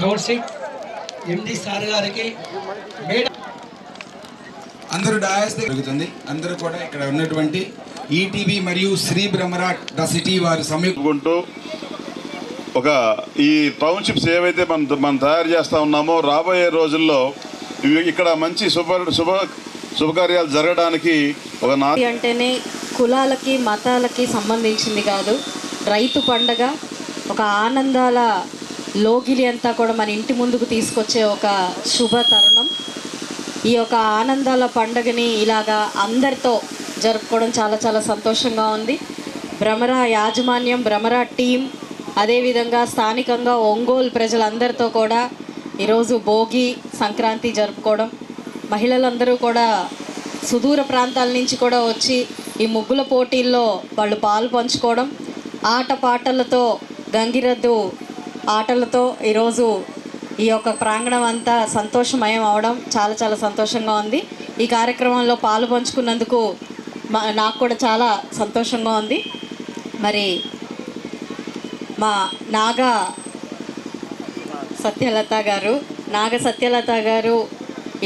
Township MD sir గారికి. Madam అందరూ dais జరుగుతుంది. అందరూ కూడా ఇక్కడ ఉన్నటువంటి ఈటీవీ మరియు శ్రీ బ్రహ్మరాట్ ద సిటీ వారి సంయుక్త చెప్పుకుంటూ ఒక ఈ టౌన్షిప్స్ ఏవైతే మనం మనం తయారు చేస్తూ ఉన్నామో రాబోయే రోజుల్లో ఇక్కడ మంచి శుభ శుభ శుభకార్యాలు జరగడానికి ఒక నా అంటేనే కులాలకి మతాలకి సంబంధించింది కాదు. రైతు పండగ ఒక ఆనందాల లోగిలి అంతా కూడా మన ఇంటి ముందుకు తీసుకొచ్చే ఒక శుభ తరుణం. ఈ యొక్క ఆనందాల పండగని ఇలాగా అందరితో జరుపుకోవడం చాలా చాలా సంతోషంగా ఉంది. భ్రమరా యాజమాన్యం భ్రమరా టీం అదేవిధంగా స్థానికంగా ఒంగోలు ప్రజలందరితో కూడా ఈరోజు భోగి సంక్రాంతి జరుపుకోవడం. మహిళలందరూ కూడా సుదూర ప్రాంతాల నుంచి కూడా వచ్చి ఈ ముగ్గుల పోటీల్లో వాళ్ళు పాలు పంచుకోవడం. ఆట పాటలతో గంగిరద్దు ఆటలతో ఈరోజు ఈ యొక్క ప్రాంగణం అంతా సంతోషమయం అవడం చాలా చాలా సంతోషంగా ఉంది. ఈ కార్యక్రమంలో పాలు పంచుకున్నందుకు మా నాకు కూడా చాలా సంతోషంగా ఉంది. మరి మా నాగా సత్యలత గారు నాగ సత్యలత గారు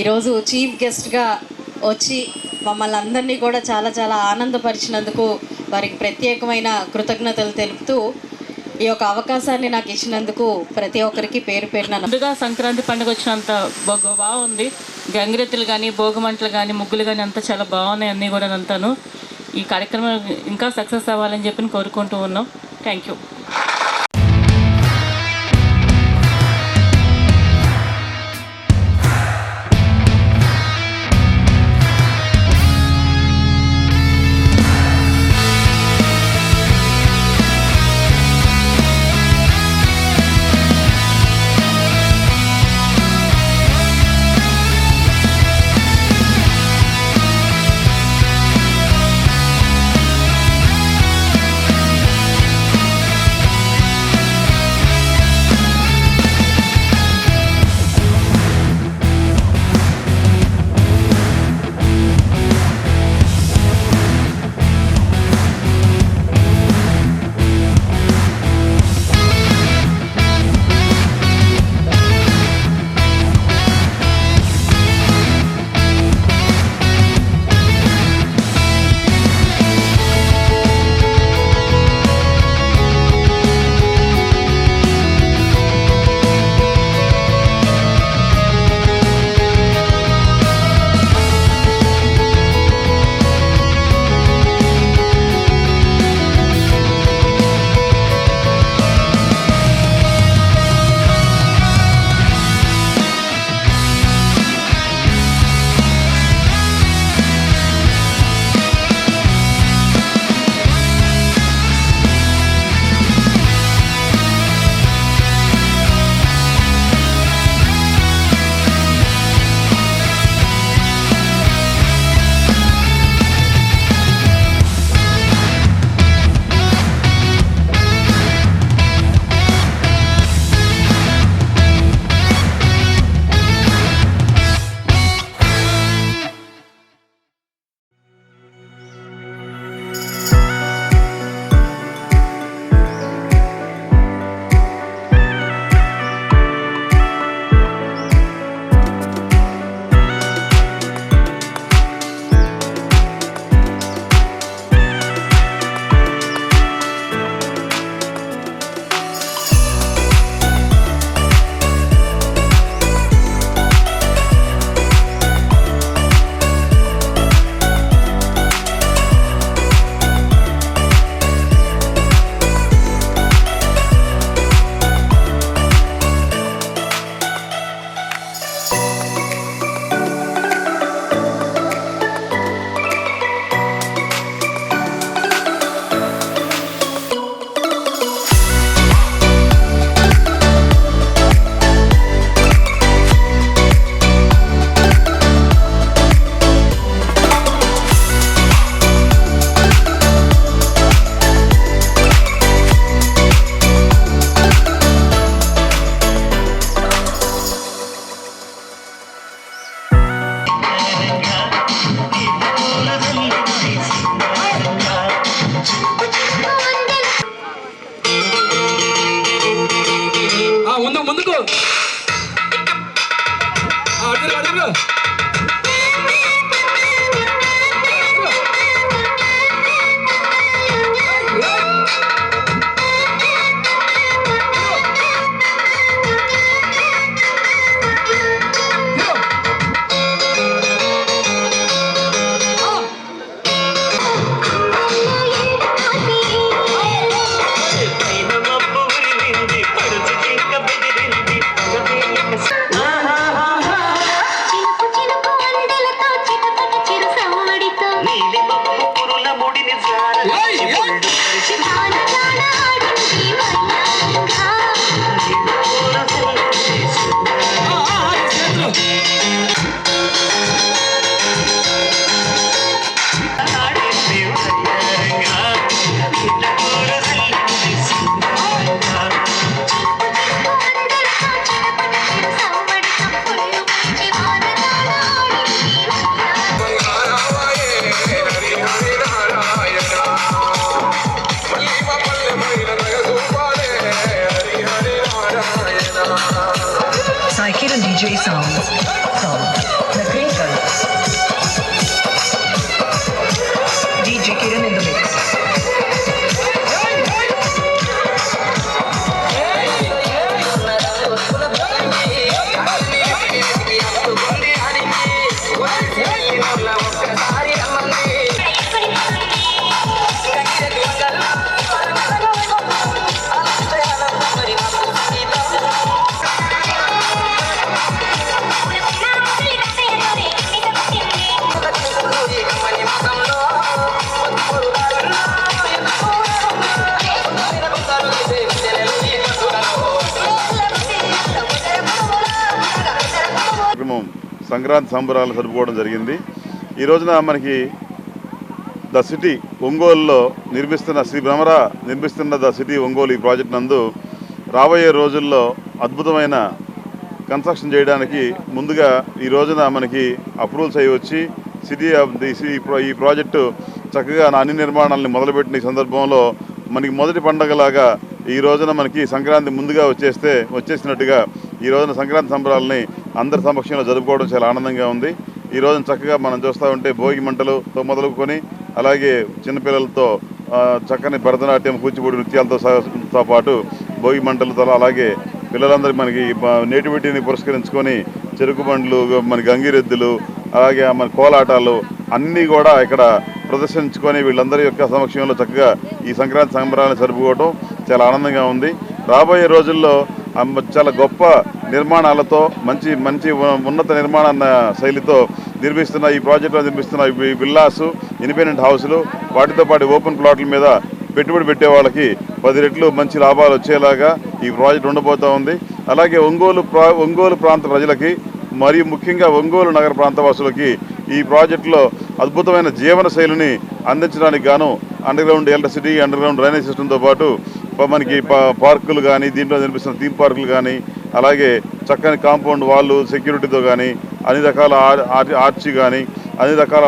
ఈరోజు చీఫ్ గెస్ట్గా వచ్చి మమ్మల్ని అందరినీ కూడా చాలా చాలా ఆనందపరిచినందుకు వారికి ప్రత్యేకమైన కృతజ్ఞతలు తెలుపుతూ ఈ యొక్క అవకాశాన్ని నాకు ఇచ్చినందుకు ప్రతి ఒక్కరికి పేరు పేరున ముందుగా సంక్రాంతి పండుగ వచ్చినంత బాగా బాగుంది గంగిరెత్తులు కానీ భోగమంటలు కానీ ముగ్గులు కానీ అంతా చాలా బాగున్నాయి అన్నీ కూడా అంతాను ఈ కార్యక్రమం ఇంకా సక్సెస్ అవ్వాలని చెప్పి కోరుకుంటూ ఉన్నాం. Thank you Sankranti సంబరాలు జరుపుకోవడం జరిగింది. ఈ రోజున మనకి ద సిటీ ఒంగోలులో నిర్మిస్తున్న శ్రీ భ్రమర నిర్మిస్తున్న ద సిటీ ఒంగోలు ఈ ప్రాజెక్ట్ నందు రాబోయే రోజుల్లో అద్భుతమైన కన్స్ట్రక్షన్ చేయడానికి ముందుగా ఈ రోజున మనకి అప్రూవల్స్ అయ్యి వచ్చి సిటీ ఆఫ్ ది సి- ఈ ప్రాజెక్టు చక్కగా నా అన్ని నిర్మాణాలని మొదలుపెట్టిన ఈ సందర్భంలో మనకి మొదటి పండగలాగా ఈ రోజున మనకి సంక్రాంతి ముందుగా వచ్చేస్తే వచ్చేసినట్టుగా ఈ రోజున సంక్రాంతి సంబరాలని అందరి సమక్షంలో జరుపుకోవడం చాలా ఆనందంగా ఉంది. ఈ రోజున చక్కగా మనం చూస్తూ ఉంటే భోగి మంటలతో మొదలుకొని అలాగే చిన్నపిల్లలతో చక్కని భరతనాట్యం కూచిపూడి నృత్యాలతో పాటు భోగి మంటలతో అలాగే పిల్లలందరూ మనకి నేటివిటీని పురస్కరించుకొని చెరుకు బండ్లు మన గంగిరెద్దులు అలాగే మన కోలాటాలు అన్నీ కూడా ఇక్కడ ప్రదర్శించుకొని వీళ్ళందరి యొక్క సమక్షంలో చక్కగా ఈ సంక్రాంతి సంబరాలను జరుపుకోవటం చాలా ఆనందంగా ఉంది. రాబోయే రోజుల్లో చాలా గొప్ప నిర్మాణాలతో మంచి మంచి ఉన్నత నిర్మాణ శైలితో నిర్మిస్తున్న ఈ ప్రాజెక్టులో నిర్మిస్తున్న ఈ విల్లాసు ఇండిపెండెంట్ హౌస్లు వాటితో పాటు ఓపెన్ ప్లాట్ల మీద పెట్టుబడి పెట్టే వాళ్ళకి పది రెట్లు మంచి లాభాలు వచ్చేలాగా ఈ ప్రాజెక్ట్ ఉండబోతూ ఉంది. అలాగే ఒంగోలు ప్రా ఒంగోలు ప్రాంత ప్రజలకి మరియు ముఖ్యంగా ఒంగోలు నగర ప్రాంతవాసులకి ఈ ప్రాజెక్టులో అద్భుతమైన జీవన శైలిని అందించడానికి గాను అండర్గ్రౌండ్ ఎలక్ట్రిసిటీ అండర్గ్రౌండ్ డ్రైనేజ్ సిస్టమ్తో పాటు మనకి పార్కులు కానీ దీంట్లో నిర్మిస్తున్న థీమ్ పార్కులు కానీ అలాగే చక్కని కాంపౌండ్ వాళ్ళు సెక్యూరిటీతో కానీ అన్ని రకాల ఆర్చి కానీ అన్ని రకాల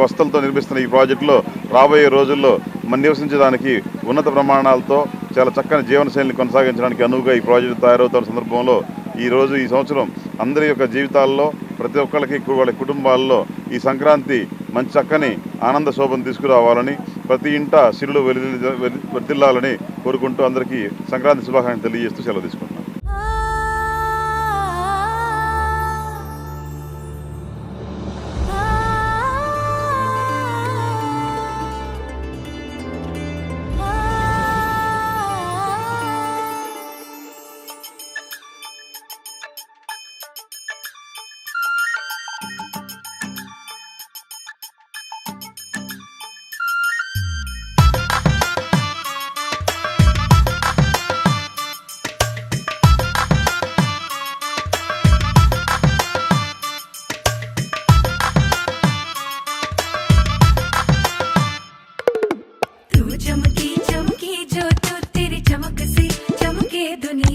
వస్తువులతో నిర్మిస్తున్న ఈ ప్రాజెక్టులో రాబోయే రోజుల్లో మన నివసించడానికి ఉన్నత ప్రమాణాలతో చాలా చక్కని జీవనశైలిని కొనసాగించడానికి అనువుగా ఈ ప్రాజెక్టు తయారవుతున్న సందర్భంలో ఈ రోజు ఈ సంవత్సరం అందరి యొక్క జీవితాల్లో ప్రతి ఒక్కరికి వాళ్ళ కుటుంబాల్లో ఈ సంక్రాంతి మంచి చక్కని ఆనంద శోభను తీసుకురావాలని ప్రతి ఇంట సిరులు వెలి వర్దిల్లాలని కోరుకుంటూ అందరికీ సంక్రాంతి శుభాకాంక్షలు తెలియజేస్తూ సెలవు తీసుకుంటాం dueña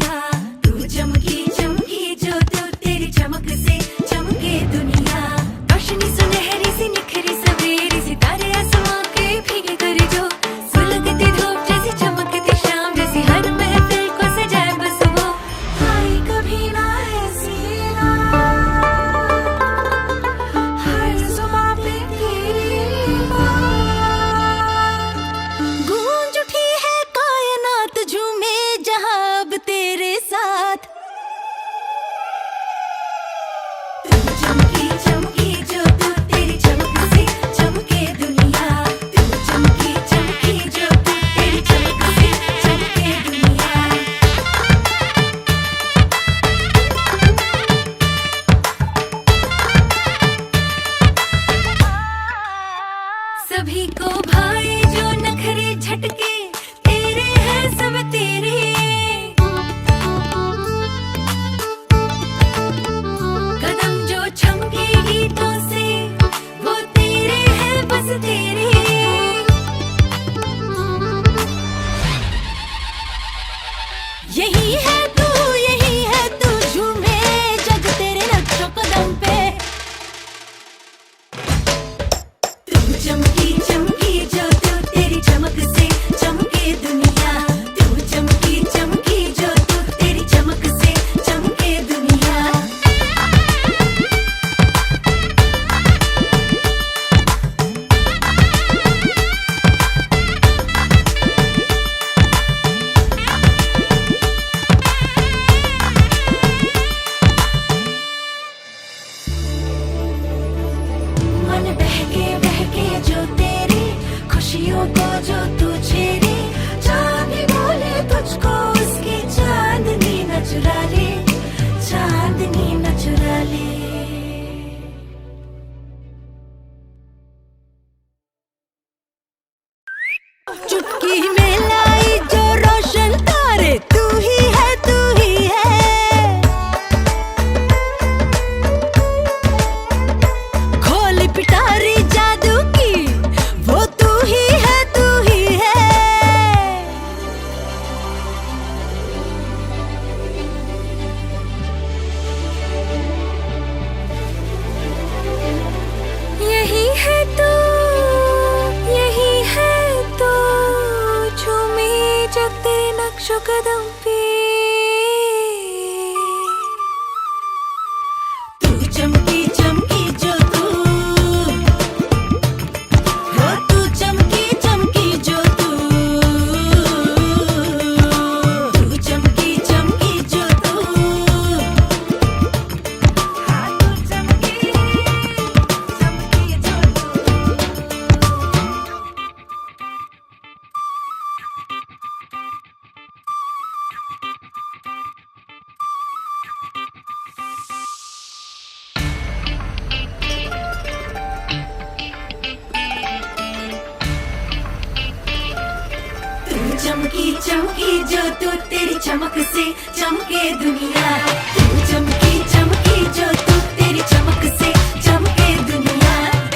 चमकी चमकी जो तू तेरी चमक से चमके दुनिया तू चमकी चमकी जो तू तेरी चमक से चमके दुनिया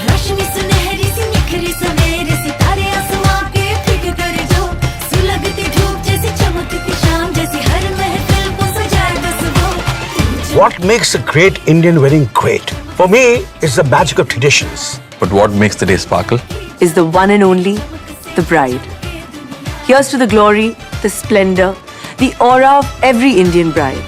रोशनी सुनहरी सी निखरी सवेरे सितारे आसमां के फिक कर जो सुलगती धूप जैसी चमकती शाम जैसी हर महफिल को सजाए बस वो तू चमकी What makes a great Indian wedding great? For me, it's the magic of traditions. But what makes the day sparkle? Is the one and only the bride. Here's to the glory, the splendor, the aura of every Indian bride.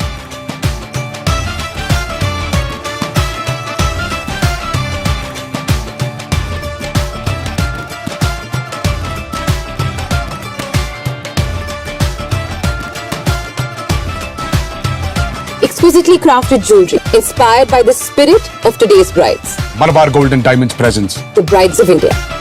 Exquisitely crafted jewelry inspired by the spirit of today's brides, Malabar Gold and Diamonds presents the brides of India.